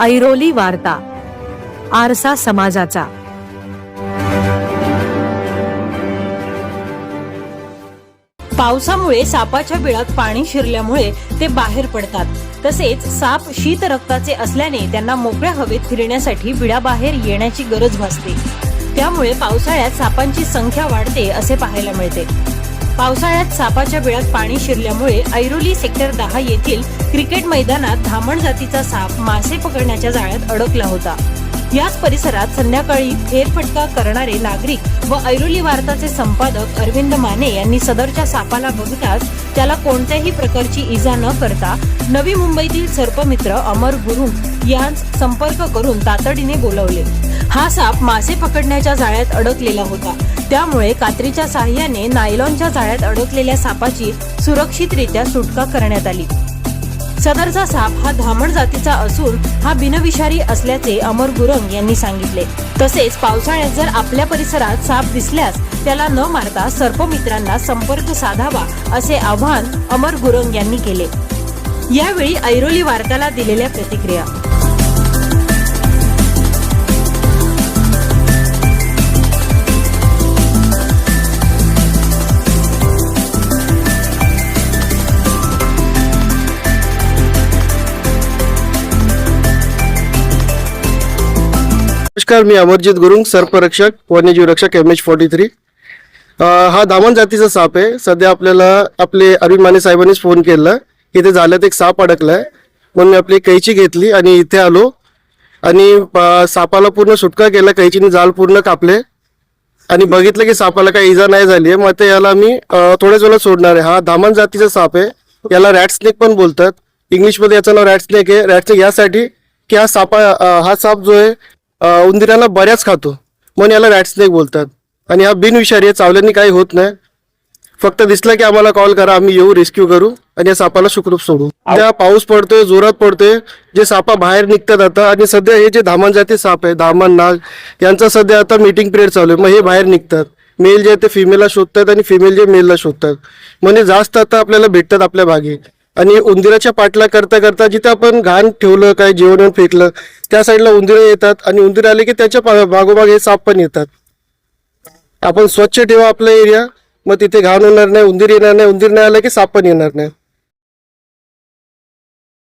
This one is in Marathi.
ऐरोली वार्ता आरसा समाजाचा. पावसामुळे सापाच्या बिळात पाणी शिरल्यामुळे ते बाहेर पडतात. तसेच साप शीत रक्ताचे असल्याने त्यांना मोकळ्या हवेत फिरण्यासाठी बिळाबाहेर येण्याची गरज भासते. त्यामुळे पावसाळ्यात सापांची संख्या वाढते असे पाहायला मिळते. पावसाळ्यात सापाच्या बिळात पाणी शिरल्यामुळे ऐरोली सेक्टर दहा येथील क्रिकेट मैदानात धामण जातीचा साप मासे पकडण्याच्या जाळ्यात अडकला होता. याच परिसरात संध्याकाळी फेरफटका करणारे नागरिक व ऐरोली वार्ताचे संपादक अरविंद माने यांनी सदरच्या सापाला बघताच त्याला कोणत्याही प्रकारची इजा न करता नवी मुंबईतील सर्पमित्र अमर गुरुंग यांस संपर्क करून तातडीने बोलवले. हा साप मासे पकडण्याच्या जाळ्यात अडकलेला होता. त्यामुळे कात्रीच्या साह्याने नायलॉनच्या जाळ्यात अडकलेल्या सापाची सुरक्षितरित्या सुटका करण्यात आली. सदरचा साप हा धामण जातीचा असून हा बिनविषारी असल्याचे अमर गुरंग यांनी सांगितले. तसेच पावसाळ्यात जर आपल्या परिसरात साप दिसल्यास त्याला न मारता सर्पमित्रांना संपर्क साधावा असे आवाहन अमर गुरंग यांनी केले. यावेळी ऐरोली वार्ताला दिलेल्या प्रतिक्रिया. नमस्कार मी अमरजित गुरुंग सर्परक्षक वन्यजीव रक्षक एम एच फोर्टी थ्री हा दामन जातीचा साप आहे. सध्या आपल्याला आपले अरविंद माने साहेबांनीच फोन केला. इथे झाल्यात एक साप अडकलाय. म्हणून मी आपली कैची घेतली आणि इथे आलो. आणि सापाला पूर्ण सुटका केला. कैचीने जाल पूर्ण कापले. आणि बघितलं की सापाला काही इजा नाही झाली आहे. मग ते याला मी थोड्याच वेळात सोडणार आहे. हा दामन जातीचा साप आहे. याला रॅट स्नेक पण बोलतात. इंग्लिशमध्ये याचं नाव रॅट स्नेक आहे. रॅट स्नेक यासाठी की हा सापा हा साप जो आहे उंदीराला बऱ्याच खातो. म्हणून याला रॅट स्नेक बोलतात. आणि हा बिनविषारी आहे चावल्याने काही होत नाही. फक्त दिसलं की आम्हाला कॉल करा आम्ही येऊ रेस्क्यू करू आणि या सापाला सुखरूप सोडू. त्या पाऊस पडतोय जोरात पडतोय जे सापा बाहेर निघतात आता आणि सध्या हे जे धामण जाती साप आहे धामण नाग यांचा सध्या आता मीटिंग पिरियड चालू आहे. मग हे बाहेर निघतात. मेल जे आहे ते फिमेलला शोधतात आणि फिमेल जे मेलला शोधतात. म्हणजे जास्त आता आपल्याला भेटतात आपल्या भागी आणि उंदीराच्या पाठला करता करता जिथे आपण घाण ठेवलं काय जेवण फेकलं त्या साईडला उंदीर येतात आणि उंदीर आले की त्याच्या मागोमाग हे साप पण येतात. आपण स्वच्छ ठेवा आपला एरिया मग तिथे घाण होणार नाही उंदीर येणार नाही उंदीर नाही आला की साप पण येणार नाही.